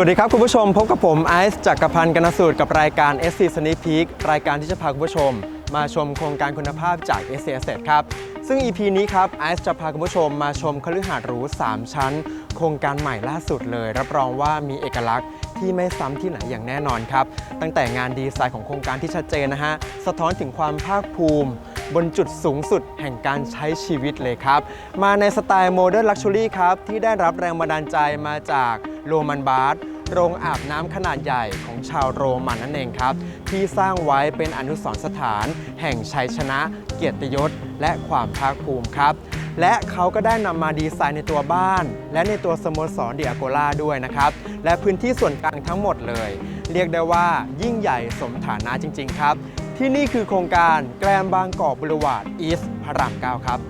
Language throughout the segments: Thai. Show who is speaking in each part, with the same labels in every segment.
Speaker 1: วัสดีครับคุณผู้ชม พบกับผมไอซ์จักรพันธ์กนสูตรกับรายการ SC Sneak Peek รายการที่จะพาคุณผู้ชม มาชมโครงการคุณภาพจาก SC Asset ครับ ซึ่ง EP นี้ครับไอซ์จะพาคุณผู้ชมมาชมคฤหาสน์หรู 3 ชั้น โครงการใหม่ล่าสุดเลย รับรองว่ามีเอกลักษณ์ที่ไม่ซ้ำที่ไหนอย่างแน่นอนครับ ตั้งแต่งานดีไซน์ของโครงการที่ชัดเจนนะฮะ สะท้อนถึงความภาคภูมิ บนจุดสูงสุดแห่งการใช้ชีวิตเลยครับ มาในสไตล์โมเดิร์นลักชัวรี่ครับ ที่ได้รับแรงบันดาลใจมาจากโรมันบาร์โรงอาบน้ำขนาดใหญ่ของชาวโรมันนั่นเองครับ ที่สร้างไว้เป็นอนุสรณ์สถาน แห่งชัยชนะ เกียรติยศ และความภาคภูมิครับ และเขาก็ได้นำมาดีไซน์ในตัวบ้าน และในตัวสโมสรเดียโกล่าด้วยนะครับ และพื้นที่ส่วนกลางทั้งหมดเลย เรียกได้ว่ายิ่งใหญ่สมฐานะจริง ๆ ครับ ที่นี่คือโครงการแกรมบางกอกบริวารอีสพระรามเก้าครับ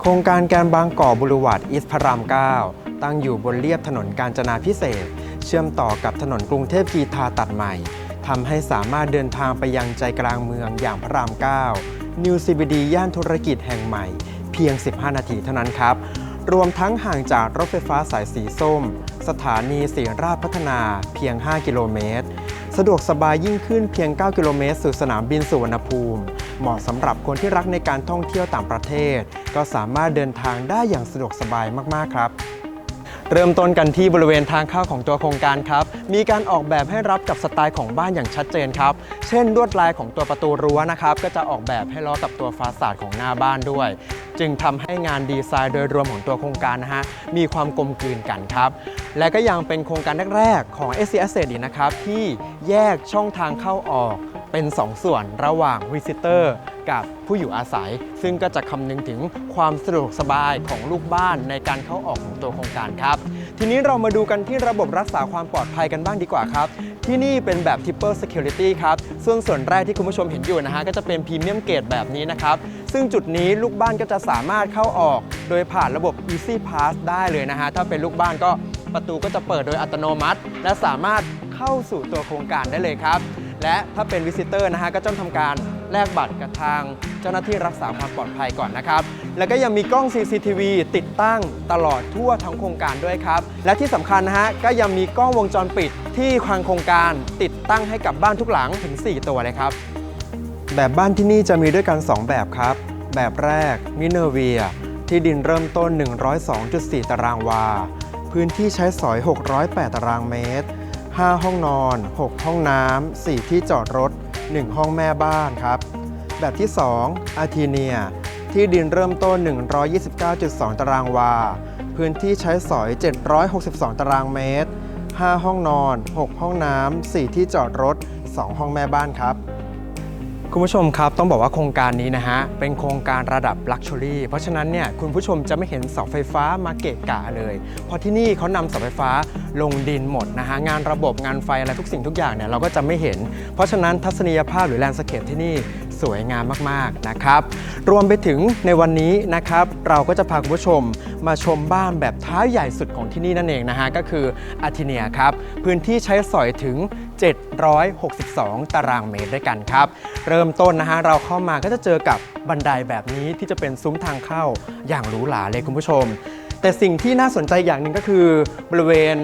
Speaker 1: โครงการแกรมบางกอกบริวารอีสพระราม9ตั้งอยู่บนเลียบถนนกาญจนาพิเศษ เชื่อมต่อกับถนนกรุงเทพกีทาตัดใหม่ทำให้สามารถเดินทางไปยังใจกลางเมืองอย่างพระราม9นิวซีบีดีย่านธุรกิจแห่งใหม่ เพียง 15 นาทีเท่านั้นครับ รวมทั้งห่างจากรถไฟฟ้าสายสีส้ม สถานีสีราชพัฒนาเพียง 5 กิโลเมตร สะดวกสบายยิ่งขึ้นเพียง 9 กิโลเมตรสู่สนามบินสุวรรณภูมิ เหมาะสำหรับคนที่รักในการท่องเที่ยวต่างประเทศ ก็สามารถเดินทางได้อย่างสะดวกสบายมาก ๆ ครับ เริ่มต้นกันที่บริเวณทางเข้าของตัวโครงการครับ มีการออกแบบให้รับกับสไตล์ของบ้านอย่างชัดเจนครับ เช่นลวดลายของตัวประตูรั้วนะครับ ก็จะออกแบบให้ล้อกับตัวฟาสาดของหน้าบ้านด้วย จึงทำให้งานดีไซน์โดยรวมของตัวโครงการนะฮะ มีความกลมกลืนกันครับ และก็ยังเป็นโครงการแรกๆของ SC Asset อีกนะครับที่แยกช่องทางเข้าออก เป็น 2 ส่วนระหว่าง Visitor กับผู้อยู่อาศัย ซึ่งก็จะคำนึงถึงความสะดวกสบายของลูกบ้านในการเข้าออกของตัวโครงการครับ ทีนี้เรามาดูกันที่ระบบรักษาความปลอดภัยกันบ้างดีกว่าครับ ที่นี่เป็นแบบ Triple Security ครับซึ่งส่วนแรกที่คุณผู้ชมเห็นอยู่นะฮะก็จะเป็นพรีเมียมเก e แบบนี้นะครับซึ่งจุดนี้ลูกบ้านก็จะสามารถเข้าออก โดยผ่านระบบ Easy Pass ได้เลยนะฮะถ้าเป็นลูกบ้านก็ประตูก็จะเปิดโดยอัตโนมัติ และสามารถเข้าสู่ตัวโครงการได้เลยครับ และถ้าเป็นวิสิเตอร์นะฮะก็ต้องทำการแลกบัตรกับทางเจ้าหน้าที่รักษาความปลอดภัยก่อนนะครับ แล้วก็ยังมีกล้อง CCTV ติดตั้งตลอดทั่วทั้งโครงการด้วยครับ และที่สำคัญนะฮะก็ยังมีกล้องวงจรปิดที่ทางโครงการติดตั้งให้กับบ้านทุกหลังถึง 4 ตัวเลยครับ แบบบ้านที่นี่จะมีด้วยกัน 2 แบบครับ แบบแรกมิเนเวียที่ดินเริ่มต้น 102.4 ตารางวา พื้นที่ใช้สอย 608 ตารางเมตร 5 ห้องนอน 6 ห้องน้ำ 4 ที่จอดรถ 1 ห้องแม่บ้านครับ แบบที่ 2 อาทีเนีย ที่ดินเริ่มต้น 129.2 ตารางวา พื้นที่ใช้สอย 762 ตารางเมตร 5 ห้องนอน 6 ห้องน้ำ 4 ที่จอดรถ 2 ห้องแม่บ้านครับ คุณผู้ชมครับต้องบอกว่าโครงการนี้นะฮะเป็นโครงการระดับลักชัวรี่เพราะฉะนั้นเนี่ยคุณผู้ชมจะไม่เห็นเสาไฟฟ้ามาเกะกะเลย เพราะที่นี่เขานำเสาไฟฟ้าลงดินหมดนะฮะงานระบบงานไฟอะไรทุกสิ่งทุกอย่างเนี่ยเราก็จะไม่เห็น เพราะฉะนั้นทัศนียภาพหรือแลนด์สเคปที่นี่ สวยงามมากๆนะครับ รวมไปถึงในวันนี้นะครับ เราก็จะพาคุณผู้ชมมาชมบ้านแบบท้ายใหญ่สุดของที่นี่นั่นเองนะฮะก็คืออาทิเนียครับ พื้นที่ใช้สอยถึง 762 ตารางเมตรด้วยกันครับ เริ่มต้นนะฮะเราเข้ามาก็จะเจอกับบันไดแบบนี้ที่จะเป็นซุ้มทางเข้าอย่างหรูหราเลยคุณผู้ชมแต่สิ่งที่น่าสนใจอย่างหนึ่งก็คือบริเวณ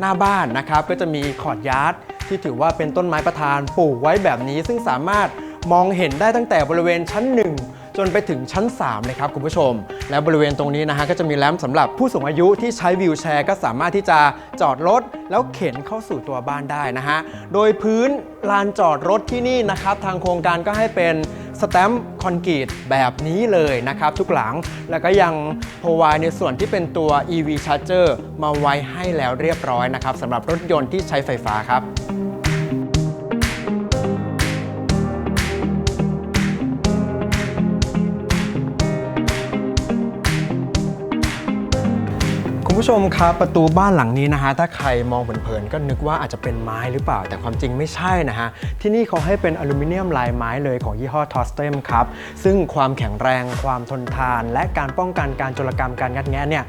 Speaker 1: หน้าบ้านนะครับ ก็จะมีขอดยาร์ดที่ถือว่าเป็นต้นไม้ประธานปลูกไว้แบบนี้ ซึ่งสามารถ มองเห็นได้ตั้งแต่บริเวณชั้น 1 จนไปถึงชั้น 3 เลยครับคุณผู้ชม และบริเวณตรงนี้นะฮะก็จะมีแรมสำหรับผู้สูงอายุที่ใช้วีลแชร์ ก็สามารถที่จะจอดรถ แล้วเข็นเข้าสู่ตัวบ้านได้นะฮะ โดยพื้นลานจอดรถที่นี่นะครับทางโครงการก็ให้เป็นสแตมป์คอนกรีตแบบนี้เลยนะครับ ทุกหลังแล้วก็ยังพร i d e ในส่วนที่เป็นตัว EV Charger มาไว้ให้แล้วเรียบร้อยนะครับสำหรับรถยนต์ที่ใช้ไฟฟ้าครับ ผู้ชมครับประตูบ้านหลังนี้นะฮะถ้าใครมองเผินๆก็นึกว่าอาจจะเป็นไม้หรือเปล่า แต่ความจริงไม่ใช่นะฮะที่นี่เขาให้เป็นอลูมิเนียมลายไม้เลยของยี่ห้อทอสเตมครับซึ่งความแข็งแรงความทนทาน และการป้องกันการโจรกรรมการงัดแงะเนี่ย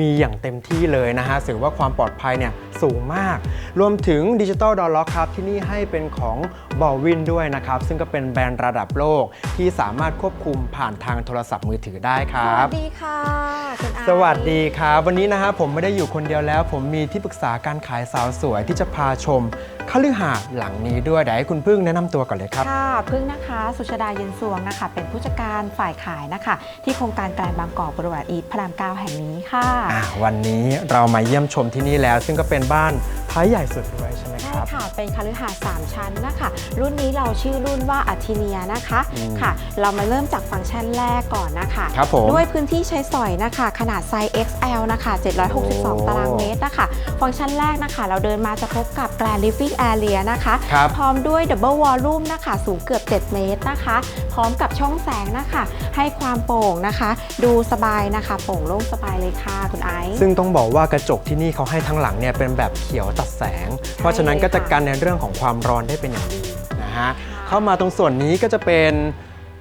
Speaker 1: มีอย่างเต็มที่เลยนะฮะถือว่าความปลอดภัยเนี่ยสูงมาก รวมถึงดิจิ t a ลดอ r ล็อกครับที่นี่ให้เป็นของบอลวินด้วยนะครับ ซึ่งก็เป็นแบรนด์ระดับโลกที่สามารถควบคุมผ่านทางโทรศัพท์มือถือได้ค
Speaker 2: ส
Speaker 1: รับ
Speaker 2: วัสดีค่ะคุณไอซ์
Speaker 1: สวัสดีครับ วันนี้นะฮะผมไม่ได้อยู่คนเดียวแล้ว ผมมีที่ปรึกษาการขายสาวสวยที่จะพาชมคฤหาสน์หลังนี้ด้วยเดี๋ยวให้คุณพึ่งแนะนำตัวก่อนเลยครับ
Speaker 2: ค่ะ พึ่งนะคะ สุชาดาเย็นสวงนะคะ เป็นผู้จัดการฝ่ายขายนะคะ ที่โครงการแกลนบางกอกบริวารอีทพระรามเก้าแห่งนี้ค่ะ
Speaker 1: อ่าวันนี้เรามาเยี่ยมชมที่นี่แล้ว ซึ่งก็เป็นบ้านท้ายใหญ่สุดด้วยใช่ไหมค
Speaker 2: ใช่
Speaker 1: รับ
Speaker 2: ค่ะ เป็นคฤหาสน์3ชั้นนะคะรุ่นนี้เราชื่อรุ่นว่าอัติเนียนะคะ
Speaker 1: อืม
Speaker 2: ค่ะ เรามาเริ่มจากฟังก์ชันแรกก่อนนะคะ
Speaker 1: ครับผม
Speaker 2: ด้วยพื้นที่ใช้สอยนะคะ ขนาดไซส์ XL นะคะ 762 ตารางเมตรนะคะ ฟังก์ชันแรกนะคะ เราเดินมาจะพบกับ Grand Living Area นะคะ
Speaker 1: ครับ
Speaker 2: พร้อมด้วย Double Volume นะคะ สูงเกือบ 7 เมตรนะคะ พร้อมกับช่องแสงนะคะ ให้ความโปร่งนะคะ ดูสบายนะคะ โปร่งโล่งสบายเลยค่ะคุณไอซ์
Speaker 1: ซึ่งต้องบอกว่ากระจกที่นี่เขาให้ทั้งหลังเนี่ยเป็นแบบเขียวตัดแสง เพราะฉะนั้นก็จะกันในเรื่องของความร้อนได้เป็นอย่างดี นะฮะเข้ามาตรงส่วนนี้ก็จะเป็น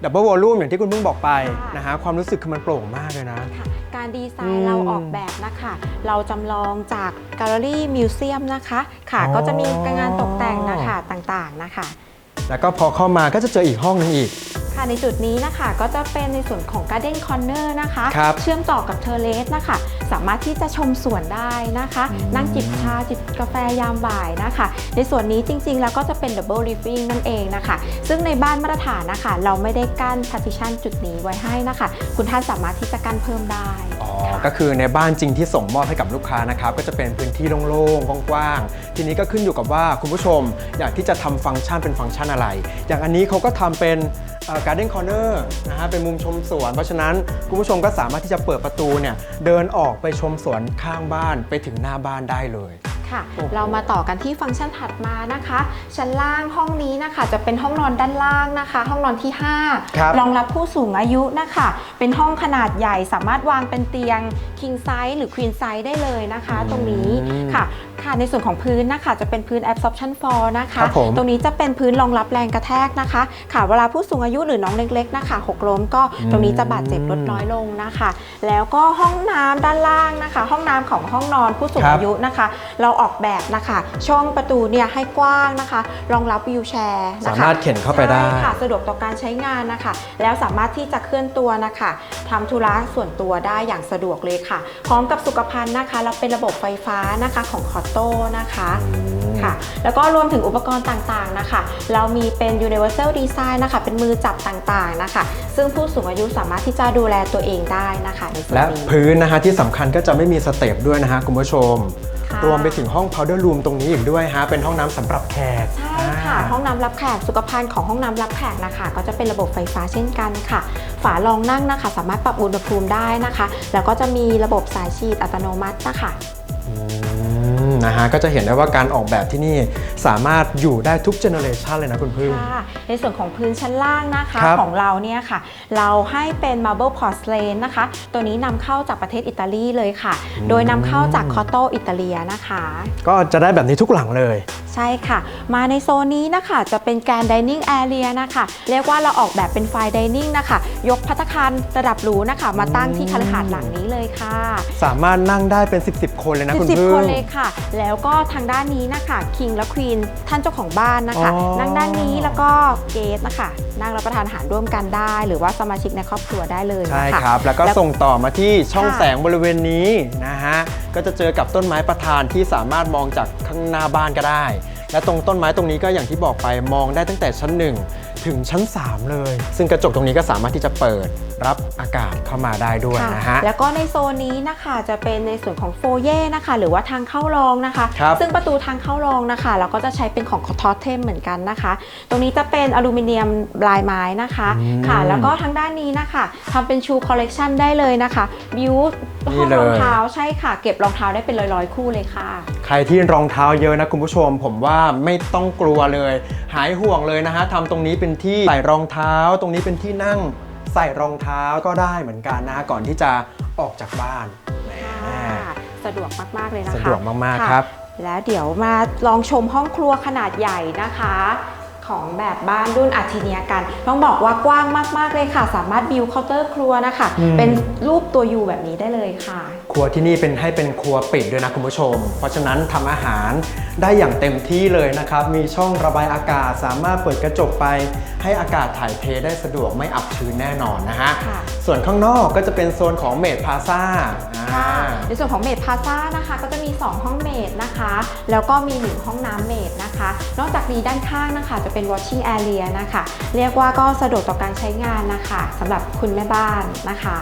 Speaker 1: ดับเบิลวอลลุ่มอย่างที่คุณพึ่งบอกไป
Speaker 2: ค่ะ
Speaker 1: นะฮะความรู้สึกคือมันโปร่งมากเลยนะ
Speaker 2: ค่ะการดีไซ
Speaker 1: อื
Speaker 2: น์
Speaker 1: ม
Speaker 2: เราออกแบบนะคะ เราจำลองจากแกลเลอรี่มิวเซียมนะคะค่ะ
Speaker 1: อ๋อ
Speaker 2: ก็จะมีงานตกแต่งนะคะต่างๆนะคะ
Speaker 1: แล้วก็พอเข้ามาก็จะเจออีกห้องหนึงอีก
Speaker 2: ค่ะในจุดนี้นะคะ ก็จะเป็นในส่วนของ Garden Corner นะคะ
Speaker 1: ครับ
Speaker 2: เชื่อมต่อกับเทอร์เลสนะคะ สามารถที่จะชมสวนได้นะคะ
Speaker 1: อืม
Speaker 2: นั่งจิบชาจิบกาแฟยามบ่ายนะคะ ในส่วนนี้จริงๆ แล้วก็จะเป็น Double Living นั่นเองนะคะ ซึ่งในบ้านมาตรฐานนะคะ เราไม่ได้กั้น partition จุดนี้ไว้ให้นะคะ คุณท่านสามารถที่จะกั้นเพิ่มได้
Speaker 1: อ๋อ
Speaker 2: ค่ะ
Speaker 1: ก็คือในบ้านจริงที่ส่งมอบให้กับลูกค้านะครับก็จะเป็นพื้นที่โล่งๆกว้างๆทีนี้ก็ขึ้นอยู่กับว่าคุณผู้ชมอยากที่จะทำฟังก์ชันเป็นฟังก์ชันอะไร อย่างอันนี้เขาก็ทำเป็นการ์เด้นคอร์เนอร์นะฮะเป็นมุมชมสวน เพราะฉะนั้นคุณผู้ชมก็สามารถที่จะเปิดประตูเนี่ยเดินออกไปชมสวนข้างบ้านไปถึงหน้าบ้านได้เลย
Speaker 2: ค่ะ
Speaker 1: โอ้โห
Speaker 2: เรามาต่อกันที่ฟังก์ชันถัดมานะคะ ชั้นล่างห้องนี้นะคะ จะเป็นห้องนอนด้านล่างนะคะ ห้องนอนที่
Speaker 1: ครับ
Speaker 2: 5รองรับผู้สูงอายุนะคะ เป็นห้องขนาดใหญ่สามารถวางเป็นเตียง king size หรือ queen size ได้เลยนะคะ ตรงนี้ค่ะ ค่ะในส่วนของพื้นนะคะจะเป็นพื้น absorption floor นะคะ
Speaker 1: ครับผม
Speaker 2: ตรงนี้จะเป็นพื้นรองรับแรงกระแทกนะคะ ค่ะเวลาผู้สูงอายุหรือน้องเล็กๆนะคะหกล้มก็ตรงนี้จะบาดเจ็บลดน้อยลงนะคะ แล้วก็ห้องน้ำด้านล่างนะคะ ห้องน้ำของห้องนอนผู้สูง
Speaker 1: ครับ
Speaker 2: อายุนะคะ เราออกแบบนะคะ ช่องประตูเนี่ยให้กว้างนะคะ รองรับวิวแชร์นะคะ
Speaker 1: สามารถเข็นเข้าไปได้
Speaker 2: ใช่ค่ะ สะดวกต่อการใช้งานนะคะ แล้วสามารถที่จะเคลื่อนตัวนะคะทำธุระส่วนตัวได้อย่างสะดวกเลยค่ะพร้อมกับสุขภัณฑ์นะคะ เราเป็นระบบไฟฟ้านะคะของคอตโต้นะคะค่ะ แล้วก็รวมถึงอุปกรณ์ต่างๆนะคะ เรามีเป็น universal design นะคะ เป็นมือจับต่างๆนะคะ ซึ่งผู้สูงอายุสามารถที่จะดูแลตัวเองได้นะคะในส่วน
Speaker 1: และ
Speaker 2: นี้
Speaker 1: พื้นนะฮะที่สำคัญก็จะไม่มีสเต็ปด้วยนะฮะคุณผู้ชม
Speaker 2: ค่ะ
Speaker 1: รวมไปถึงห้อง powder room ตรงนี้อีกด้วยฮะเป็นห้องน้ำสำหรับแขก
Speaker 2: ใช่ค่ะ
Speaker 1: อ่า
Speaker 2: ห้องน้ำรับแขกสุขภัณฑ์ของห้องน้ำรับแขกนะคะ ก็จะเป็นระบบไฟฟ้าเช่นกันค่ะ ฝารองนั่งนะคะ สามารถปรับอุณหภูมิได้นะคะ แล้วก็จะมีระบบสายฉีดอัตโนมัตินะคะ
Speaker 1: อืม นะฮะก็จะเห็นได้ว่าการออกแบบที่นี่สามารถอยู่ได้ทุกเจเนอเรชันเลยนะคุณพึ่ง
Speaker 2: ค่ะในส่วนของพื้นชั้นล่างนะคะ
Speaker 1: ครับ
Speaker 2: ของเราเนี่ยค่ะ เราให้เป็น marble porcelain นะคะ ตัวนี้นำเข้าจากประเทศอิตาลีเลยค่ะโดยนำเข้าจากคอโตอิตาเลียนะคะ
Speaker 1: ก็จะได้แบบนี้ทุกหลังเลย
Speaker 2: ใช่ค่ะ มาในโซนนี้นะคะ จะเป็นการ dining area นะคะ เรียกว่าเราออกแบบเป็น fine dining นะคะ ยกพัตตาคารระดับหรูนะคะ มาตั้งที่คฤหาสน์หลังนี้เลยค่ะ
Speaker 1: สามารถนั่งได้เป็น 10บสคนเลยนะคุณ
Speaker 2: สิบ
Speaker 1: พึ่
Speaker 2: ค
Speaker 1: ง
Speaker 2: นเลยค่ะแล้วก็ทางด้านนี้นะคะ King และ Queen ท่านเจ้าของบ้านนะคะ
Speaker 1: อ๋อ
Speaker 2: นั่งด้านนี้แล้วก็เกสนะคะ นั่งรับประทานอาหารร่วมกันได้ หรือว่าสมาชิกในครอบครัวได้เลย
Speaker 1: ใช่
Speaker 2: นะคะ
Speaker 1: ครับ แล้วก็
Speaker 2: แล้ว
Speaker 1: ส่งต่อมาที่ช่อง
Speaker 2: ค่ะ
Speaker 1: แสงบริเวณนี้นะฮะ ก็จะเจอกับต้นไม้ประธานที่สามารถมองจากข้างหน้าบ้านก็ได้ และตรงต้นไม้ตรงนี้ก็อย่างที่บอกไปมองได้ตั้งแต่ชั้น 1 ถึงชั้น 3 เลย ซึ่งกระจกตรงนี้ก็สามารถที่จะเปิด รับอากาศเข้ามาได้ด้วย
Speaker 2: ค่ะ
Speaker 1: นะฮะ
Speaker 2: แล้วก็ในโซนนี้นะคะจะเป็นในส่วนของโฟเย่นะคะ หรือว่าทางเข้ารองนะคะ
Speaker 1: ครับ
Speaker 2: ซึ่งประตูทางเข้ารองนะคะ เราก็จะใช้เป็นของทอเทมเหมือนกันนะคะ ตรงนี้จะเป็นอลูมิเนียมลายไม้นะคะ
Speaker 1: อืม
Speaker 2: ค่ะ แล้วก็ทางด้านนี้นะคะทำเป็นชูคอลเลกชันได้เลยนะคะบิว
Speaker 1: นี่
Speaker 2: ห้อง
Speaker 1: เลย
Speaker 2: รองเท้าใช่ค่ะ เก็บรองเท้าได้เป็นร้อยๆคู่เลยค่ะ
Speaker 1: ใครที่รองเท้าเยอะนะคุณผู้ชม ผมว่าไม่ต้องกลัวเลย หายห่วงเลยนะฮะทำตรงนี้เป็นที่ใส่รองเท้า ตรงนี้เป็นที่นั่ง ใส่รองเท้าก็ได้เหมือนกันนะฮะก่อนที่จะออกจากบ้านแหม
Speaker 2: ค่ะสะดวกมากๆเลยนะคะ
Speaker 1: สะดวกมากๆะครับ
Speaker 2: แล้วเดี๋ยวมาลองชมห้องครัวขนาดใหญ่นะคะ ของแบบบ้านรุ่นอาทิเนียกัน ต้องบอกว่ากว้างมากๆเลยค่ะ สามารถบิวเคาน์เตอร์ครัวนะคะ
Speaker 1: อืม
Speaker 2: เป็นรูปตัวยูแบบนี้ได้เลยค่ะ
Speaker 1: ครัวที่นี่เป็นให้เป็นครัวปิดด้วยนะคุณผู้ชม เพราะฉะนั้นทำอาหารได้อย่างเต็มที่เลยนะครับ มีช่องระบายอากาศสามารถเปิดกระจกไป ให้อากาศถ่ายเทได้สะดวกไม่อับชื้นแน่นอนนะฮะ
Speaker 2: ค่ะ
Speaker 1: ส่วนข้างนอกก็จะเป็นโซนของเมดพาซา
Speaker 2: ค่ะในส่วนของเมดพาซ่านะคะ ก็จะมี 2 ห้องเมดนะคะ แล้วก็มี 1 ห้องน้ำเมดนะคะ นอกจากนี้ด้านข้างนะคะ จะเป็น washing area นะคะ เรียกว่าก็สะดวกต่อการใช้งานนะคะสำหรับคุณแม่บ้านนะคะ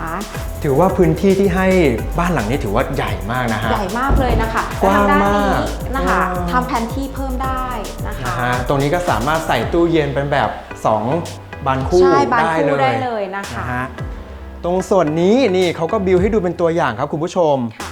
Speaker 1: ถือว่าพื้นที่ที่ให้บ้านหลังนี้ถือว่าใหญ่มากนะฮะ
Speaker 2: ใหญ่มากเลยนะคะ
Speaker 1: กว้าง
Speaker 2: แล้ทด้น
Speaker 1: มาก
Speaker 2: นี้นะคะ
Speaker 1: อืม
Speaker 2: ทำแผนที่เพิ่มได้นะคะ
Speaker 1: นะฮะตรงนี้ก็สามารถใส่ตู้เย็นเป็นแบบ 2 บานคู่
Speaker 2: ใช่บาน
Speaker 1: ได้
Speaker 2: คู่
Speaker 1: เลย
Speaker 2: ได้เลยนะคะ
Speaker 1: ฮตรงส่วนนี้นี่เขาก็บิวให้ดูเป็นตัวอย่างครับคุณผู้ชม
Speaker 2: ค่ะ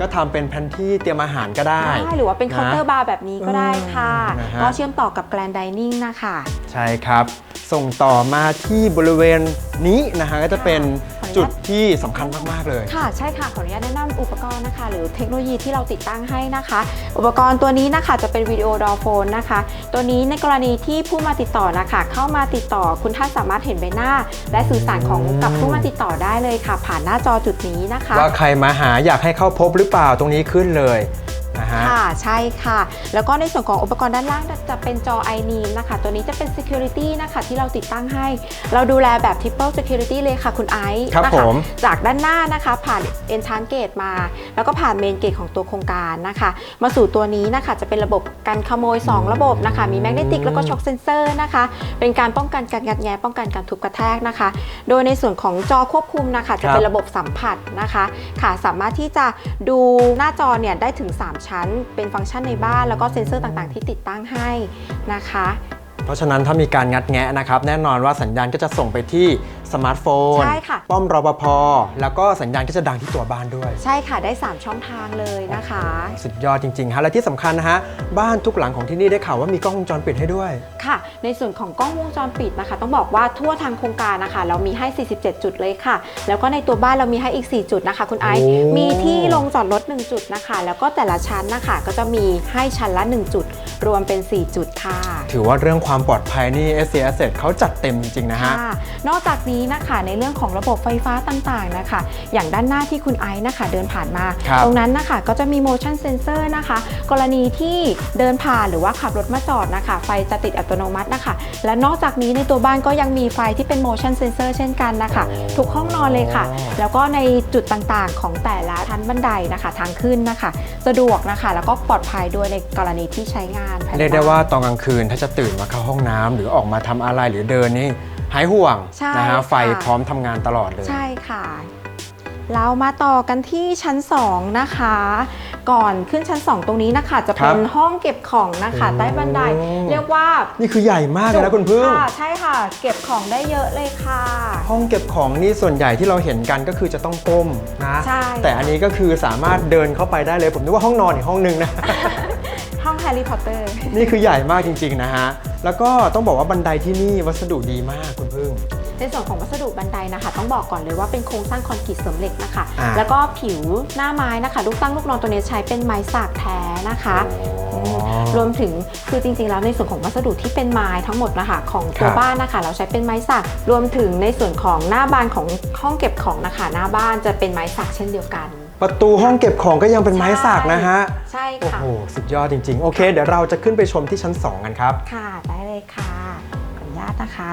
Speaker 1: ก็ทำเป็นแผนที่เตรียมอาหารก็ได้
Speaker 2: ได้หรือว่าเป็นเคาน์เตอร์บาร์แบบนี้ก็ได้ค่ะ
Speaker 1: อืมนะฮะ
Speaker 2: ก็เชื่อมต่อกับแกรนด์ดิเนิ่งนะคะ
Speaker 1: ใช่ครับ ส่งต่อมาที่บริเวณนี้นะฮะก็จะเป็น
Speaker 2: ขออนุญาต
Speaker 1: จุดที่สำคัญมาก ๆ เลย
Speaker 2: ค่ะ ใช่ค่ะ ขออนุญาตแนะนำอุปกรณ์นะคะ หรือเทคโนโลยีที่เราติดตั้งให้นะคะ อุปกรณ์ตัวนี้นะคะจะเป็นวิดีโอดอโฟนนะคะ ตัวนี้ในกรณีที่ผู้มาติดต่อนะคะ เข้ามาติดต่อคุณท่านสามารถเห็นใบหน้า และสื่อสารของกับผู้มาติดต่อได้เลยค่ะ ผ่านหน้าจอจุดนี้นะคะ
Speaker 1: ว่าใครมาหาอยากให้เข้าพบหรือเปล่าตรงนี้ขึ้นเลย นะฮะ
Speaker 2: ค่ะใช่ค่ะ แล้วก็ในส่วนของอุปกรณ์ด้านล่างจะเป็นจอ i n e a m นะคะ ตัวนี้จะเป็น Security นะคะที่เราติดตั้งให้ เราดูแลแบบ Triple Security เลยค่ะคุณไอซ์
Speaker 1: ครับ
Speaker 2: นะ
Speaker 1: ผ
Speaker 2: คะ
Speaker 1: ม
Speaker 2: จากด้านหน้านะคะผ่าน Entrance Gate มา แล้วก็ผ่าน Main Gate ของตัวโครงการนะคะ มาสู่ตัวนี้นะคะจะเป็นระบบการขโมย 2 ระบบนะคะ มี Magnetic แล้วก็ Shock Sensor นะคะ เป็นการป้องกันการงัดแงะป้องกันการทุบกระแทกนะคะ โดยในส่วนของจอควบคุมนะคะ จะเป็นระบบสัมผัสนะคะ ค่ะสามารถที่จะดูหน้าจอเนี่ยได้ถึง 3ชั้น เป็นฟังก์ชันในบ้านแล้วก็เซ็นเซอร์ต่างๆ ที่ติดตั้งให้นะคะ
Speaker 1: เพราะฉะนั้นถ้ามีการงัดแงะนะครับ แน่นอนว่าสัญญาณก็จะส่งไปที่ สมาร์ทโฟน
Speaker 2: ใช่ค่ะ
Speaker 1: ป้อมรปภแล้วก็สัญญาณก็จะดังที่ตัวบ้านด้วย
Speaker 2: ใช่ค่ะได้ 3 ช่องทางเลยนะคะ
Speaker 1: สุดยอดจริงๆฮะและที่สำคัญนะฮะบ้านทุกหลังของที่นี่ได้ข่าวว่ามีกล้องวงจรปิดให้ด้วย
Speaker 2: ค่ะ ในส่วนของกล้องวงจรปิดนะคะ ต้องบอกว่าทั่วทางโครงการนะคะ เรามีให้ 47 จุดเลยค่ะ แล้วก็ในตัวบ้านเรามีให้อีก 4 จุดนะคะ คุณไอซ์
Speaker 1: โอ้
Speaker 2: มีที่ลงจอดรถ 1 จุดนะคะ แล้วก็แต่ละชั้นนะคะ ก็จะมีให้ชั้นละ 1 จุด รวมเป็น 4 จุดค่ะ
Speaker 1: ถือว่าเรื่องความปลอดภัยนี่ s c a s s e t เขาจัดเต็มจริงๆนะฮะ
Speaker 2: ค่ะนอกจากนี้นะคะในเรื่องของระบบไฟฟ้าต่างๆนะคะ อย่างด้านหน้าที่คุณไอซ์นะคะ เดินผ่านมา
Speaker 1: ครับ
Speaker 2: ตรงนั้นนะคะก็จะมี motion sensor นะคะ กรณีที่เดินผ่านหรือว่าขับรถมาจอดนะคะ ไฟจะติดอัตโนมัตินะคะ และนอกจากนี้ในตัวบ้านก็ยังมีไฟที่เป็น motion sensor เช่นกันนะคะ ทุกห้องนอนเลยค่ะแล้วก็ในจุดต่างๆ ของแต่ละชั้นบันไดนะคะ ทางขึ้นนะคะ สะดวกนะคะ แล้วก็ปลอดภัยด้วยในกรณีที่ใช้งานภใน
Speaker 1: เรียกได้
Speaker 2: บ้น
Speaker 1: ว่าตอนกลางคืนถ้าจะตื่นมาเข้าห้องน้ำหรือออกมาทำอะไรหรือเดินนี่ หายห่วง
Speaker 2: ใช่
Speaker 1: นะฮะ
Speaker 2: ค่ะ
Speaker 1: ไฟพร้อมทำงานตลอดเลย
Speaker 2: ใช่ค่ะ เรามาต่อกันที่ชั้น 2 นะคะ ก่อนขึ้นชั้น 2 ตรงนี้นะคะ จะเป็น
Speaker 1: ครับ
Speaker 2: ห้องเก็บของนะคะ
Speaker 1: โอ้
Speaker 2: ใต้บันได เรียกว่า
Speaker 1: นี่คือใหญ่มากเลยนะคุณพึ่ง
Speaker 2: ค่ะใช่ค่ะ เก็บของได้เยอะเลยค่ะ
Speaker 1: ห้องเก็บของนี่ส่วนใหญ่ที่เราเห็นกันก็คือจะต้องก้มนะ
Speaker 2: ใช่
Speaker 1: แต่อันนี้ก็คือสามารถเดินเข้าไปได้เลย ผมนึกว่าห้องนอนอีกห้องนึงนะ
Speaker 2: ห้องแฮร์รี่พอตเตอร์
Speaker 1: นี่คือใหญ่มากจริง ๆ นะฮะ แล้วก็ต้องบอกว่าบันไดที่นี่วัสดุดีมากคุณพึ่ง
Speaker 2: ในส่วนของวัสดุบันไดนะคะ ต้องบอกก่อนเลยว่าเป็นโครงสร้างคอนกรีตเสริมเหล็กนะคะ
Speaker 1: อ่า
Speaker 2: แล้วก็ผิวหน้าไม้นะคะลูกตั้งลูกนอนตัวนี้ใช้เป็นไม้สักแท้นะคะ
Speaker 1: อ๋อ
Speaker 2: รวมถึงคือจริงๆ แล้วในส่วนของวัสดุที่เป็นไม้ทั้งหมดนะคะของตัว
Speaker 1: ครับ
Speaker 2: บ้านนะคะ เราใช้เป็นไม้สักรวมถึงในส่วนของหน้าบานของห้องเก็บของนะคะ หน้าบ้านจะเป็นไม้สักเช่นเดียวกัน
Speaker 1: ประตูห้องเก็บของก็ยังเป็นไม้สักนะฮะ
Speaker 2: ใช่
Speaker 1: โอ้
Speaker 2: ค่ะ
Speaker 1: โห สุดยอดจริงๆ โอเค เดี๋ยวเราจะขึ้นไปชมที่ชั้น 2 กันครับ
Speaker 2: ค่ะ ได้เลยค่ะ ขออนุญาตนะคะ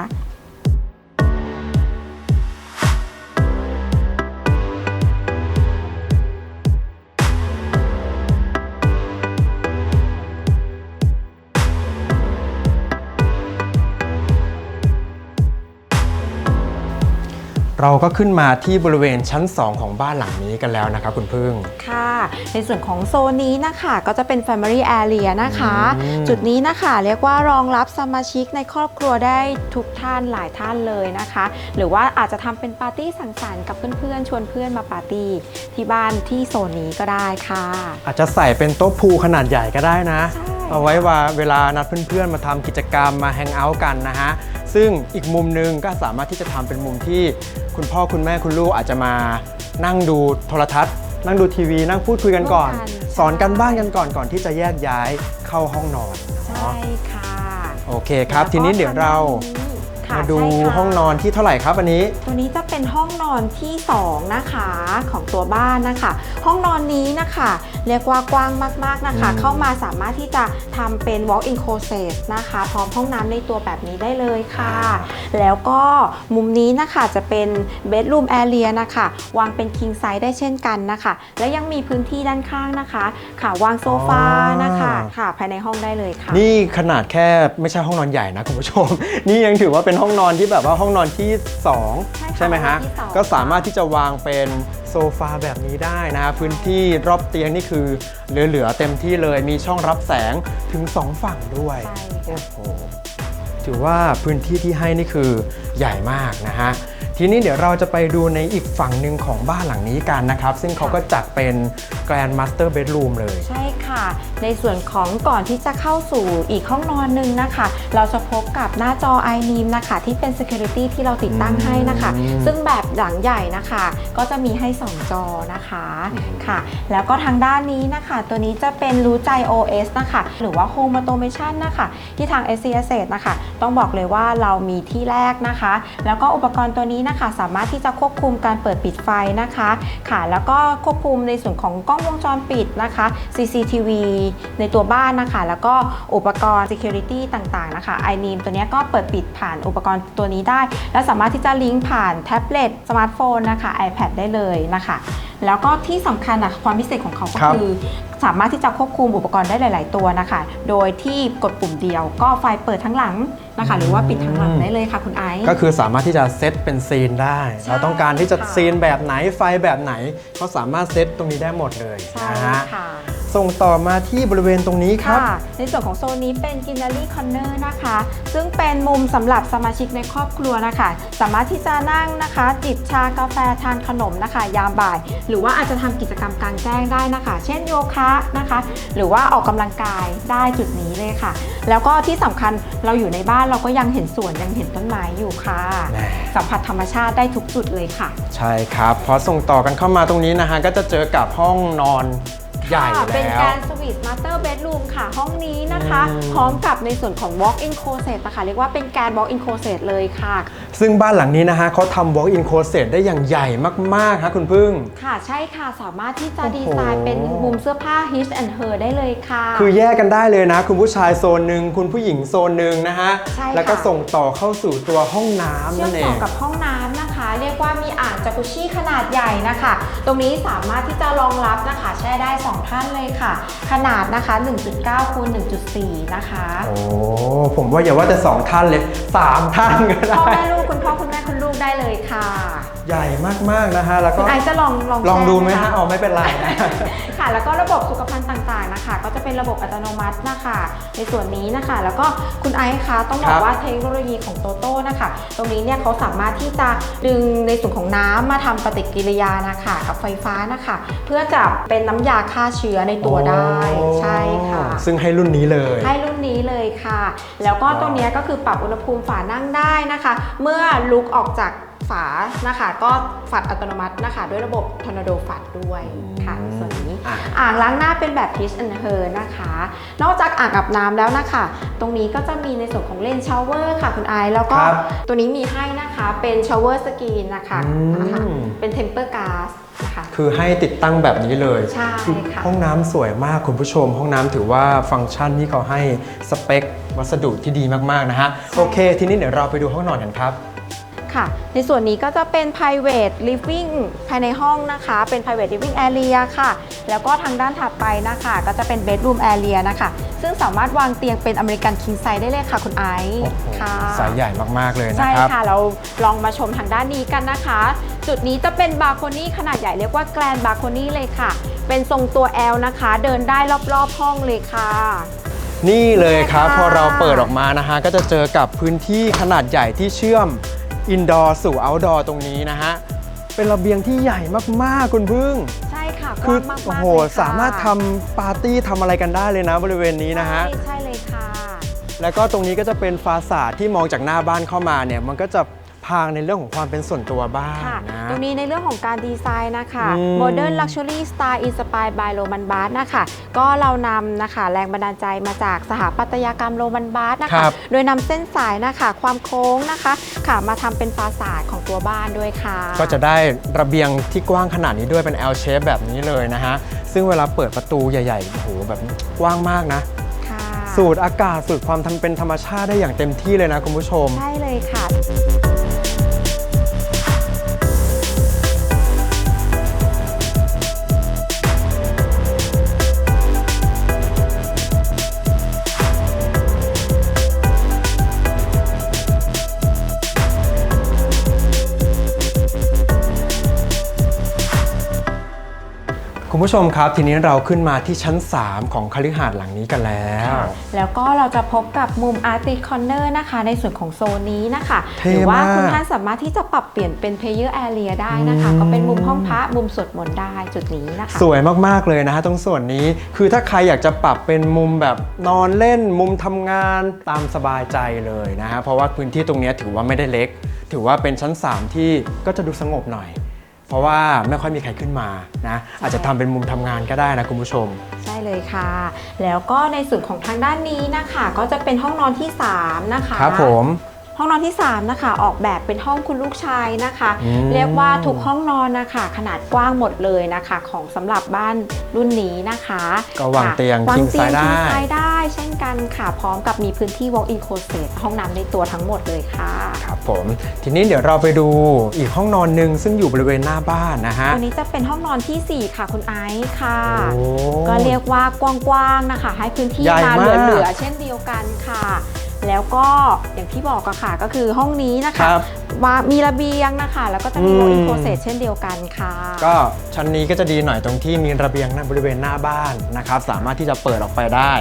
Speaker 1: เราก็ขึ้นมาที่บริเวณชั้น 2 ของบ้านหลังนี้กันแล้วนะครับคุณพึ่ง
Speaker 2: ค่ะ ในส่วนของโซนนี้นะคะก็จะเป็น Family Area นะคะ
Speaker 1: อืม
Speaker 2: จุดนี้นะคะเรียกว่ารองรับสมาชิกในครอบครัวได้ทุกท่านหลายท่านเลยนะคะ หรือว่าอาจจะทำเป็นปาร์ตี้สังสรรค์กับเพื่อนๆ ชวนเพื่อนมาปาร์ตี้ที่บ้านที่โซนนี้ก็ได้ค่ะ
Speaker 1: อาจจะใส่เป็นโต๊ะพูลขนาดใหญ่ก็ได้นะ
Speaker 2: ใช่
Speaker 1: เอาไว้ว่าเวลานัดเพื่อนๆ มาทำกิจกรรมมาแฮงเอาท์กันนะฮะ ซึ่งอีกมุมหนึงก็สามารถที่จะทำเป็นมุมที่ คุณพ่อคุณแม่คุณลูกอาจจะมานั่งดูโทรทัศน์ นั่งดูทีวี นั่งพูดคุยกันก่อน
Speaker 2: ร่วมกัน
Speaker 1: สอนกันบ้านกันก่อนก่อนที่จะแยกย้ายเข้าห้องนอน
Speaker 2: ใช่ค่ะ
Speaker 1: โอเคครับ ทีนี้เดี๋ยวเรา
Speaker 2: แล้วก็ท ค่ะ
Speaker 1: มาดู
Speaker 2: ใช่ค่ะ
Speaker 1: ห้องนอนที่เท่าไหร่ครับอันนี้
Speaker 2: ตัวนี้จะเป็นห้องนอนที่ 2 นะคะของตัวบ้านนะคะ ห้องนอนนี้นะคะ เรียกว่ากว้างมากๆนะคะ
Speaker 1: อืม
Speaker 2: เข้ามาสามารถที่จะทำเป็น walk-in closet นะคะ พร้อมห้องน้ำในตัวแบบนี้ได้เลยค่ะ แล้วก็มุมนี้นะคะจะเป็น bedroom area นะคะ วางเป็น king size ได้เช่นกันนะคะ และยังมีพื้นที่ด้านข้างนะคะ ค่ะวางโซฟานะคะค่ะภายในห้องได้เลยค่ะ
Speaker 1: นี่ขนาดแค่ไม่ใช่ห้องนอนใหญ่นะคุณผู้ชม นี่ยังถือว่าเป็นห้องนอนที่แบบว่าห้องนอนที่2
Speaker 2: ใช่ค่ะ
Speaker 1: ใช่ไหมฮะ
Speaker 2: ห้องนอนที่สอง
Speaker 1: ก็สามารถที่จะวางเป็นโซฟาแบบนี้ได้นะฮะพื้นที่รอบเตียงนี่คือเหลือๆเต็มที่เลยมีช่องรับแสงถึง 2 ฝั่งด้วย
Speaker 2: ใช่
Speaker 1: โอ้
Speaker 2: ค่ะ
Speaker 1: โห ถือว่าพื้นที่ที่ให้นี่คือใหญ่มากนะฮะทีนี้เดี๋ยวเราจะไปดูในอีกฝั่งหนึ่งของบ้านหลังนี้กันนะครับ ซึ่งเขาก็จัดเป็น Grand Master Bedroom เลย
Speaker 2: ใช่ค่ะ ในส่วนของก่อนที่จะเข้าสู่อีกห้องนอนหนึ่งนะคะ เราจะพบกับหน้าจอ i n e a m นะคะ ที่เป็น Security ที่เราติดตั้งให้นะคะ
Speaker 1: อืม
Speaker 2: ซึ่งแบบหลังใหญ่นะคะ ก็จะมีให้ 2 จอนะคะค่ะ แล้วก็ทางด้านนี้นะคะ ตัวนี้จะเป็นรู้ใจ OS นะคะ หรือว่า Home Automation นะคะ ที่ทาง s c s นะคะ ต้องบอกเลยว่าเรามีที่แรกนะคะ แล้วก็อุปกรณ์ตัวนี้นะคะ สามารถที่จะควบคุมการเปิดปิดไฟนะคะค่ะแล้วก็ควบคุมในส่วนของกล้องวงจรปิดนะคะ CCTV ในตัวบ้านนะคะ แล้วก็อุปกรณ์ Security ต่างๆนะคะ i n e a m ตัวนี้ก็เปิดปิดผ่านอุปกรณ์ตัวนี้ได้ และสามารถที่จะลิงก์ผ่านแท็บเล็ตสมาร์ทโฟนนะคะ iPad ได้เลยนะคะ แล้วก็ที่สำคัญอะความพิเศษของเขาก็
Speaker 1: ครับ
Speaker 2: คือ สามารถที่จะควบคุมอุปกรณ์ได้หลาย ๆ ตัวนะคะ โดยที่กดปุ่มเดียว ก็ไฟเปิดทั้งหลังนะคะ หรือว่าปิดทั้งหลังได้เลยค่ะคุณไอซ์
Speaker 1: ก็คือสามารถที่จะเซตเป็นซีนได้
Speaker 2: ใช่
Speaker 1: เราต้องการที่จะ
Speaker 2: ค่ะ
Speaker 1: ซีนแบบไหนไฟแบบไหน ก็สามารถเซตตรงนี้ได้หมดเลย
Speaker 2: ใช่
Speaker 1: นะฮะ
Speaker 2: ค่ะ
Speaker 1: ส่งต่อมาที่บริเวณตรงนี้ครับ
Speaker 2: ค่ะในส่วนของโซนนี้เป็น Gallery Corner นะคะ ซึ่งเป็นมุมสำหรับสมาชิกในครอบครัวนะคะ สามารถที่จะนั่งนะคะ จิบชากาแฟทานขนมนะคะ ยามบ่าย หรือว่าอาจจะทำกิจกรรมกลางแจ้งได้นะคะ เช่นโยคะนะคะ หรือว่าออกกำลังกายได้จุดนี้เลยค่ะ แล้วก็ที่สำคัญเราอยู่ในบ้านเราก็ยังเห็นสวนยังเห็นต้นไม้อยู่ค่ะ
Speaker 1: แน่
Speaker 2: สัมผัสธรรมชาติได้ทุกจุดเลยค่ะ
Speaker 1: ใช่ครับ พอส่งต่อกันเข้ามาตรงนี้นะฮะก็จะเจอกับห้องนอน ใหญ่
Speaker 2: ค่ะเป็น
Speaker 1: แล้ว
Speaker 2: การสวีทมาสเตอร์เบดรูมค่ะ ห้องนี้นะคะ
Speaker 1: อืม
Speaker 2: พร้อมกับในส่วนของ Walk-in Closet นะคะเรียกว่าเป็นการ Walk-in Closet เลยค่ะ
Speaker 1: ซึ่งบ้านหลังนี้นะฮะเขาทำ walk-in closet ได้อย่างใหญ่มากๆฮะคุณพึ่ง
Speaker 2: ค่ะใช่ค่ะสามารถที่จะ
Speaker 1: โอ้โห
Speaker 2: ดีไซน์เป็นมุมเสื้อผ้า His and Her ได้เลยค่ะ
Speaker 1: คือแยกกันได้เลยนะ คุณผู้ชายโซนหนึ่งคุณผู้หญิงโซนหนึ่งนะฮะ
Speaker 2: ใช่ค่ะ
Speaker 1: แล้วก็ส่งต่อเข้าสู่ตัวห้องน้ำ
Speaker 2: เชื่อ
Speaker 1: นั่
Speaker 2: ม
Speaker 1: นเอ
Speaker 2: ต่องกับห้องน้ำนะคะ เรียกว่ามีอ่างจากุชิขนาดใหญ่นะคะ ตรงนี้สามารถที่จะรองรับนะคะ แช่ได้ 2 ท่านเลยค่ะ ขนาดนะคะ 1.9คูณ1.4 นะคะ
Speaker 1: โอ้ผมว่าอย่าว่าแต่สองท่านเลยสามท่านก็
Speaker 2: พ่อ
Speaker 1: ได้
Speaker 2: แม่ลูกคุณพ่อคุณแม่คุณลูกได้เลยค่ะ
Speaker 1: ใหญ่มากๆนะฮะแล้ว
Speaker 2: คุ
Speaker 1: ก็
Speaker 2: ณไอซ์จะลองลอง
Speaker 1: ลองดูไหม
Speaker 2: แช่
Speaker 1: ฮะ
Speaker 2: ค
Speaker 1: อ๋อไม่เป็นไรนะ
Speaker 2: ค่ะแล้วก็ระบบสุขภัณฑ์ต่างๆนะคะ ก็จะเป็นระบบอัตโนมัตินะคะ ในส่วนนี้นะคะ แล้วก็คุณไอซ์คะต้องบอ
Speaker 1: ครั
Speaker 2: ก
Speaker 1: บ
Speaker 2: ว่าเทคโนโลยีของโตโต้นะคะ ตรงนี้เนี่ยเขาสามารถที่จะดึงในส่วนของน้ำมาทำปฏิกิริยานะคะ กับไฟฟ้านะคะ เพื่อจะเป็นน้ำยาฆ่าเชื้อในตัวได้ใช่ค่ะ
Speaker 1: ซึ่งให้รุ่นนี้เลย
Speaker 2: ให้รุ่นนี้เลยค่ะ แล้วก็ตัวเนี้ยก็คือปรับอุณหภูมิฝานั่งได้นะคะ เมื่อลุกออกจาก ฝานะคะก็ฝัดอัตโนมัตินะคะ ด้วยระบบทอร์นาโดฝัดด้วยค่ะในส่วนนี้
Speaker 1: อะ
Speaker 2: อ่างล้างหน้าเป็นแบบ Peach and Her นะคะ นอกจากอ่างอาบน้ำแล้วนะคะ ตรงนี้ก็จะมีในส่วนของเลนชาวเวอร์ค่ะคุณไอซ์แล้วก็
Speaker 1: ครับ
Speaker 2: ตัวนี้มีให้นะคะเป็นชาวเวอร์สกรีนนะคะ
Speaker 1: อืม
Speaker 2: นะคะเป็น Temper Glass นะคะ
Speaker 1: คือให้ติดตั้งแบบนี้เลย
Speaker 2: ใช่ค่ะ
Speaker 1: ห้องน้ำสวยมากคุณผู้ชม ห้องน้ำถือว่าฟังก์ชันที่เขาให้สเปค วัสดุที่ดีมากๆนะฮะ โอเค ทีนี้เดี๋ยวเราไปดูห้องนอนกันครับ
Speaker 2: ค่ะ ในส่วนนี้ก็จะเป็น private living ภายในห้องนะคะ เป็น private living area ค่ะ แล้วก็ทางด้านถัดไปนะคะ ก็จะเป็น bedroom area นะคะ ซึ่งสามารถวางเตียงเป็นอเมริกันคิงไซได้เลยค่ะคุณไอซ์
Speaker 1: โอ้โห
Speaker 2: ค่ะ
Speaker 1: สายใหญ่มาก ๆ เลยนะ
Speaker 2: ใช่
Speaker 1: ครับ
Speaker 2: ค่ะ เราลองมาชมทางด้านนี้กันนะคะ จุดนี้จะเป็นบาร์โคนี่ขนาดใหญ่เรียกว่าแกรนบาร์โคนี่เลยค่ะ เป็นทรงตัว L นะคะ เดินได้รอบ ๆ ห้องเลยค่ะ
Speaker 1: นี่เลยครับ
Speaker 2: ค่ะ
Speaker 1: พอเราเปิดออกมานะฮะ ก็จะเจอกับพื้นที่ขนาดใหญ่ที่เชื่อม อินดอร์สู่เอาท์ดอร์ตรงนี้นะฮะ เป็นระเบียงที่ใหญ่มากๆ คุณพึ่ง
Speaker 2: ใช่ค่ะก
Speaker 1: คือ
Speaker 2: ว้างมากๆ
Speaker 1: โอ้โห
Speaker 2: เลยค่ะ
Speaker 1: สามารถทำปาร์ตี้ทำอะไรกันได้เลยนะบริเวณนี้นะฮะ
Speaker 2: ใช่ใช่เลยค่ะ
Speaker 1: แล้วก็ตรงนี้ก็จะเป็นฟาสาดที่มองจากหน้าบ้านเข้ามาเนี่ยมันก็จะ พางในเรื่องของความเป็นส่วนตัวบ้าง
Speaker 2: ค่ะ
Speaker 1: นะ
Speaker 2: ตรงนี้ในเรื่องของการดีไซน์นะคะ
Speaker 1: อืม
Speaker 2: Modern Luxury Style Inspired by Roman Bath นะคะ ก็เรานำนะคะแรงบันดาลใจมาจากสถาปัตยกรรมโรมันบาสนะ
Speaker 1: ครั
Speaker 2: คะ
Speaker 1: บ
Speaker 2: โดยนำเส้นสายนะคะความโค้งนะคะ ค่ะมาทำเป็นฟาสาดของตัวบ้านด้วยค่ะ
Speaker 1: ก็จะได้ระเบียงที่กว้างขนาดนี้ด้วยเป็น L shape แบบนี้เลยนะฮะ ซึ่งเวลาเปิดประตูใหญ่ๆโอ้โหแบบกว้างมากนะ
Speaker 2: ค่ะ
Speaker 1: สูดอากาศสูดความทำเป็นธรรมชาติได้อย่างเต็มที่เลยนะคุณผู้ชม
Speaker 2: ใช่เลยค่ะ
Speaker 1: คุณผู้ชมครับ ทีนี้เราขึ้นมาที่ชั้น 3 ของคฤหาสน์หลังนี้กันแล้ว
Speaker 2: แล้วก็เราจะพบกับมุม Arctic Corner นะคะ ในส่วนของโซนนี้นะคะ
Speaker 1: เท่
Speaker 2: หรืว่ามา
Speaker 1: ก
Speaker 2: คุณท่านสามารถที่จะปรับเปลี่ยนเป็น Player Area ได้นะคะ
Speaker 1: อืม
Speaker 2: ก็เป็นมุมห้องพระมุมสวดมนต์ได้จุดนี้นะคะ
Speaker 1: สวยมาก ๆ เลยนะฮะตรงส่วนนี้คือถ้าใครอยากจะปรับเป็นมุมแบบนอนเล่น มุมทำงานตามสบายใจเลยนะฮะเพราะว่าพื้นที่ตรงเนี้ยถือว่าไม่ได้เล็ก ถือว่าเป็นชั้น 3 ที่ก็จะดูสงบหน่อย เพราะว่าไม่ค่อยมีใครขึ้นมานะอาจจะทำเป็นมุมทำงานก็ได้นะคุณผู้ชม
Speaker 2: ใช่เลยค่ะ แล้วก็ในส่วนของทางด้านนี้นะคะ ก็จะเป็นห้องนอนที่ 3 นะคะ
Speaker 1: ครับผม
Speaker 2: ห้องนอนที่ 3 นะคะ ออกแบบเป็นห้องคุณลูกชายนะคะ
Speaker 1: อืม
Speaker 2: เรียกว่าทุกห้องนอนนะคะ ขนาดกว้างหมดเลยนะคะ ของสำหรับบ้านรุ่นนี้นะคะ
Speaker 1: ก็วาง
Speaker 2: ค่ะ
Speaker 1: เตียง
Speaker 2: วาง
Speaker 1: king
Speaker 2: เตียง
Speaker 1: size ได้
Speaker 2: king size ได้ เช่นกันค่ะ พร้อมกับมีพื้นที่ walk-in closet ห้องน้ำในตัวทั้งหมดเลยค่ะ
Speaker 1: ครับผม ทีนี้เดี๋ยวเราไปดูอีกห้องนอนหนึ่งซึ่งอยู่บริเวณหน้าบ้านนะฮะ
Speaker 2: ตัวนี้จะเป็นห้องนอนทีสี่ 4 ค่ะคุณไอซ์ค่ะ
Speaker 1: โอ้
Speaker 2: ก็เรียกว่ากว้างๆนะคะ ให้พื้นที่
Speaker 1: ใหญ่
Speaker 2: มามา
Speaker 1: ก
Speaker 2: เหลือๆเช่นเดียวกันค่ะ แล้วก็อย่างที่บอกอะค่ะก็คือห้องนี้นะ
Speaker 1: ค
Speaker 2: คะ
Speaker 1: รับ
Speaker 2: ว่ามีระเบียงนะคะ แล้วก็จะมี
Speaker 1: อืม
Speaker 2: walk-in closet เช่นเดียวกันค่ะ
Speaker 1: ก็ชั้นนี้ก็จะดีหน่อยตรงที่มีระเบียงหน้าบริเวณหน้าบ้านนะครับ สามารถที่จะเปิดออกไปได้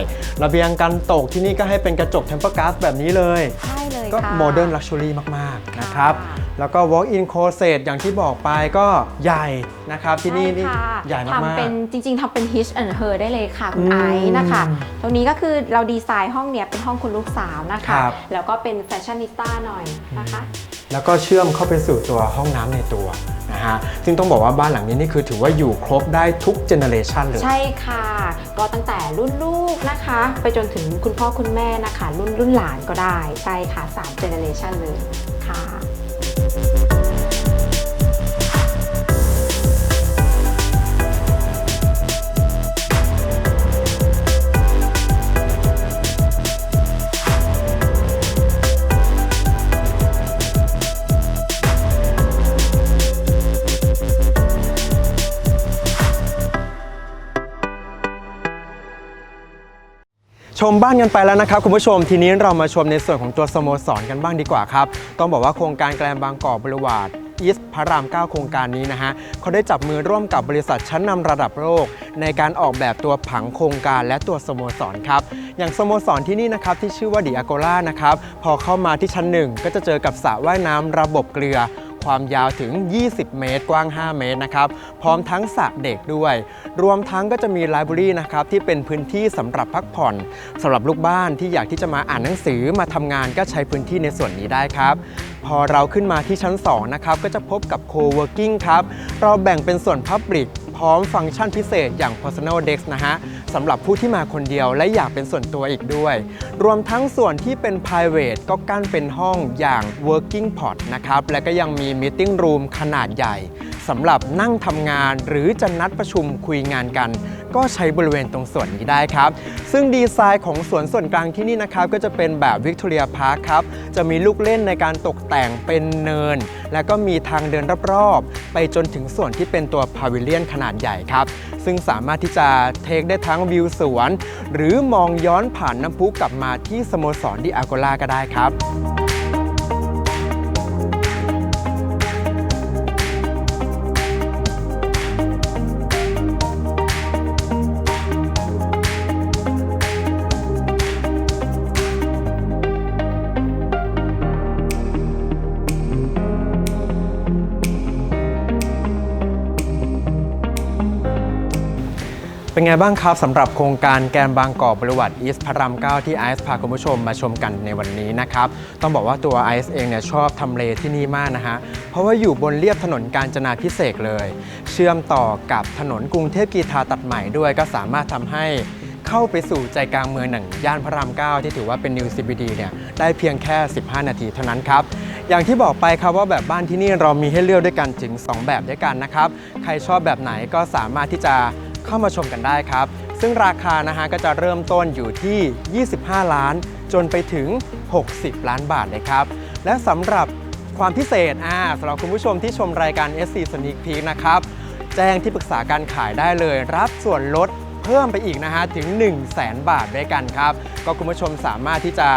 Speaker 1: ระเบียงกันตกที่นี่ก็ให้เป็นกระจกเทมเปอร์ก๊าซแบบนี้เลย
Speaker 2: ใช่เลย
Speaker 1: ก็
Speaker 2: ค่ะ
Speaker 1: โมเดิร์นลักชัวรี่มาก ๆ นะครับ
Speaker 2: ค่ะ
Speaker 1: แล้วก็ walk-in closet อย่างที่บอกไปก็ใหญ่นะครับ ที่นี่นี่
Speaker 2: ช่ค่ะ
Speaker 1: ใหญ่มาก
Speaker 2: ทำเป็นจริง ๆทำเป็น hitch and her ได้เลยค่ะ คุณ
Speaker 1: อืม
Speaker 2: ไอซ์นะคะ ตรงนี้ก็คือเราดีไซน์ห้องเนี้ยเป็นห้องคุณลูกสาวนะคะ
Speaker 1: ครับ
Speaker 2: แล้วก็เป็นแฟชั่นนิสต้าหน่อยนะคะ
Speaker 1: ๆ แล้วก็เชื่อมเข้าไปสู่ตัวห้องน้ำในตัว นะฮะซึ่งต้องบอกว่าบ้านหลังนี้นี่คือถือว่าอยู่ครบได้ทุกเจเนอเรชันเลย
Speaker 2: ใช่ค่ะ ก็ตั้งแต่รุ่นลูกนะคะ ไปจนถึงคุณพ่อคุณแม่นะคะ รุ่นรุ่นหลานก็ได้ใช่ค่ะ3เจเนอเรชันเลยค่ะ
Speaker 1: ชมบ้านกันไปแล้วนะครับคุณผู้ชมทีนี้เรามาชมในส่วนของตัวสโมสรกันบ้างดีกว่าครับ ต้องบอกว่าโครงการแกลมบางกอกบริวารอีสพระราม 9 โครงการนี้นะฮะเขาได้จับมือร่วมกับบริษัทชั้นนำระดับโลก ในการออกแบบตัวผังโครงการและตัวสโมสรครับ อย่างสโมสรที่นี่นะครับที่ชื่อว่าดีอาโกล่านะครับ พอเข้ามาที่ชั้นหนึ่งก็จะเจอกับสระว่ายน้ำระบบเกลือ ความยาวถึง 20 เมตร กว้าง 5 เมตรนะครับ พร้อมทั้งสระเด็กด้วย รวมทั้งก็จะมีไลบรารีนะครับที่เป็นพื้นที่สำหรับพักผ่อนสำหรับลูกบ้านที่อยากที่จะมาอ่านหนังสือมาทำงานก็ใช้พื้นที่ในส่วนนี้ได้ครับ พอเราขึ้นมาที่ชั้น 2 นะครับ ก็จะพบกับ co-working ครับ เราแบ่งเป็นส่วน Public พร้อมฟังก์ชันพิเศษอย่าง Personal Desk นะฮะ สำหรับผู้ที่มาคนเดียวและอยากเป็นส่วนตัวอีกด้วย รวมทั้งส่วนที่เป็น private ก็กั้นเป็นห้องอย่าง working pod นะครับ และก็ยังมี meeting room ขนาดใหญ่สำหรับนั่งทำงานหรือจะนัดประชุมคุยงานกัน ก็ใช้บริเวณตรงส่วนนี้ได้ครับ ซึ่งดีไซน์ของสวนส่วนกลางที่นี่นะครับ ก็จะเป็นแบบวิกตอเรียพาร์คครับ จะมีลูกเล่นในการตกแต่งเป็นเนิน และก็มีทางเดินรอบๆ ไปจนถึงส่วนที่เป็นตัวพาวิเลียนขนาดใหญ่ครับ ซึ่งสามารถที่จะเทคได้ทั้งวิวสวน หรือมองย้อนผ่านน้ำพุกลับมาที่สโมสรดิอาโกล่าก็ได้ครับ เป็นไงบ้างครับสำหรับโครงการแกนบางกอกบริวัติอีสพระราม9ที่ไอซ์พาคุณผู้ชมมาชมกันในวันนี้นะครับ ต้องบอกว่าตัวไอซ์เองเนี่ยชอบทำเลที่นี่มากนะฮะ เพราะว่าอยู่บนเลียบถนนกาญจนาพิเศษกเลย เชื่อมต่อกับถนนกรุงเทพกีทาตัดใหม่ด้วย ก็สามารถทำให้เข้าไปสู่ใจกลางเมืองหนึ่งย่านพระราม 9 ที่ถือว่าเป็น New CBD เนี่ยได้เพียงแค่ 15 นาทีเท่านั้นครับ อย่างที่บอกไปครับว่าแบบบ้านที่นี่เรามีให้เลือกด้วยกันถึง 2 แบบด้วยกันนะครับ ใครชอบแบบไหนก็สามารถที่จะ เข้ามาชมกันได้ครับ ซึ่งราคานะฮะก็จะเริ่มต้นอยู่ที่ 25 ล้าน จนไปถึง 60 ล้านบาทเลยครับ และสำหรับความพิเศษอ่าสำหรับคุณผู้ชมที่ชมรายการ SC Sneak Peek นะครับ แจ้งที่ปรึกษาการขายได้เลย รับส่วนลดเพิ่มไปอีกนะฮะถึง 1 0 0 0 0แบาทด้วยกันครับ ก็คุณผู้ชมสามารถที่จะ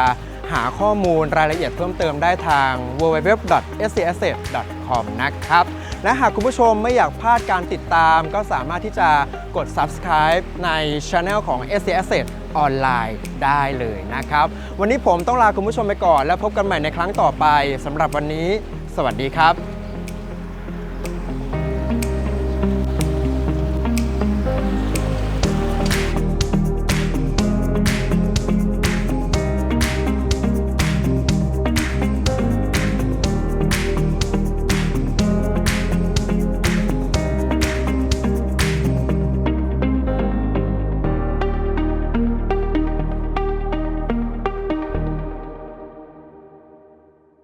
Speaker 1: หาข้อมูลรายละเอียดเพิ่มเติมได้ทาง www.scasset.com นะครับ และหากคุณผู้ชมไม่อยากพลาดการติดตาม ก็สามารถที่จะกด subscribe ใน Channel ของ SC Asset ออนไลน์ได้เลยนะครับ วันนี้ผมต้องลาคุณผู้ชมไปก่อน แล้วพบกันใหม่ในครั้งต่อไปสำหรับวันนี้ สวัสดีครับ